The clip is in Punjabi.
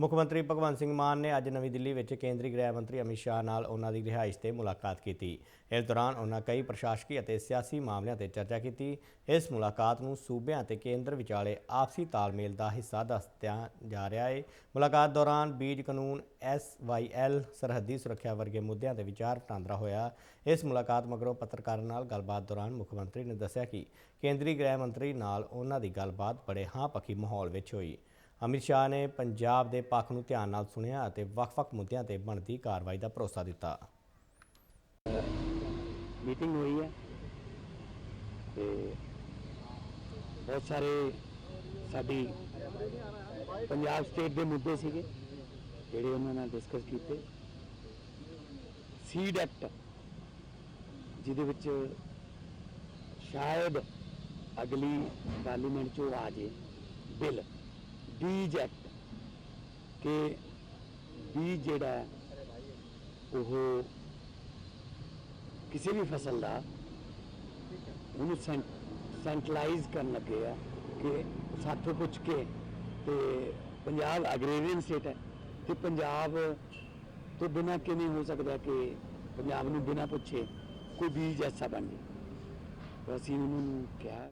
ਮੁੱਖ ਮੰਤਰੀ ਭਗਵੰਤ ਸਿੰਘ ਮਾਨ ਨੇ ਅੱਜ ਨਵੀਂ ਦਿੱਲੀ ਵਿੱਚ ਕੇਂਦਰੀ ਗ੍ਰਹਿ ਮੰਤਰੀ ਅਮਿਤ ਸ਼ਾਹ ਨਾਲ ਉਹਨਾਂ ਦੀ ਰਿਹਾਇਸ਼ ਤੇ ਮੁਲਾਕਾਤ ਕੀਤੀ। ਇਸ ਦੌਰਾਨ ਉਹਨਾਂ ਕਈ ਪ੍ਰਸ਼ਾਸਕੀ ਅਤੇ ਸਿਆਸੀ ਮਾਮਲਿਆਂ ਤੇ ਚਰਚਾ ਕੀਤੀ। ਇਸ ਮੁਲਾਕਾਤ ਨੂੰ ਸੂਬਿਆਂ ਤੇ ਕੇਂਦਰ ਵਿਚਾਲੇ ਆਪਸੀ ਤਾਲਮੇਲ ਦਾ ਹਿੱਸਾ ਦੱਸਿਆ ਜਾ ਰਿਹਾ ਹੈ ਮੁਲਾਕਾਤ ਦੌਰਾਨ ਬੀਜ ਕਾਨੂੰਨ ਐਸਵਾਈਐਲ ਸਰਹੱਦੀ ਸੁਰੱਖਿਆ ਵਰਗੇ ਮੁੱਦਿਆਂ ਤੇ ਵਿਚਾਰ ਵਟਾਂਦਰਾ ਹੋਇਆ। ਇਸ ਮੁਲਾਕਾਤ ਮਗਰੋਂ ਪੱਤਰਕਾਰਾਂ ਨਾਲ ਗੱਲਬਾਤ ਦੌਰਾਨ ਮੁੱਖ ਮੰਤਰੀ ਨੇ ਦੱਸਿਆ ਕਿ ਕੇਂਦਰੀ ਗ੍ਰਹਿ ਮੰਤਰੀ ਨਾਲ ਉਹਨਾਂ ਦੀ ਗੱਲਬਾਤ ਬੜੇ ਹਾਂ ਪੱਖੀ ਮਾਹੌਲ ਵਿੱਚ ਹੋਈ। ਅਮਿਤ ਸ਼ਾਹ ਨੇ ਪੰਜਾਬ ਦੇ ਪੱਖ ਨੂੰ ਧਿਆਨ ਨਾਲ ਸੁਣਿਆ ਅਤੇ ਵੱਖ-ਵੱਖ ਮੁੱਦਿਆਂ ਤੇ ਬਣਦੀ ਕਾਰਵਾਈ ਦਾ ਭਰੋਸਾ ਦਿੱਤਾ। ਮੀਟਿੰਗ ਹੋਈ ਹੈ ਤੇ ਬਹੁਤ ਸਾਰੇ ਸਾਡੀ ਪੰਜਾਬ ਸਟੇਟ ਦੇ ਮੁੱਦੇ ਸੀਗੇ ਜਿਹੜੇ ਉਹਨਾਂ ਨਾਲ ਡਿਸਕਸ ਕੀਤੇ। ਸੀਡ ਐਕਟ ਜਿਹਦੇ ਵਿੱਚ ਸ਼ਾਇਦ ਅਗਲੀ ਪਾਰਲੀਮੈਂਟ ਚੋਂ ਆ ਜੇ ਬਿੱਲ ਬੀਜ ਐਕਟ ਕਿ ਬੀਜ ਜਿਹੜਾ ਉਹ ਕਿਸੇ ਵੀ ਫਸਲ ਦਾ ਉਹਨੂੰ ਸੈਂਟਰਲਾਈਜ਼ ਕਰਨ ਲੱਗੇ ਆ ਕਿ ਸਾਥੋਂ ਪੁੱਛ ਕੇ ਤੇ ਪੰਜਾਬ ਐਗਰੀਰੀਅਨ ਸਟੇਟ ਹੈ ਤੇ ਪੰਜਾਬ ਤੋਂ ਬਿਨਾਂ ਕਿਵੇਂ ਹੋ ਸਕਦਾ ਕਿ ਪੰਜਾਬ ਨੂੰ ਬਿਨਾਂ ਪੁੱਛੇ ਕੋਈ ਬੀਜ ਐਸਾ ਬਣ ਜੇ ਅਸੀਂ ਉਹਨਾਂ ਨੂੰ ਕਿਹਾ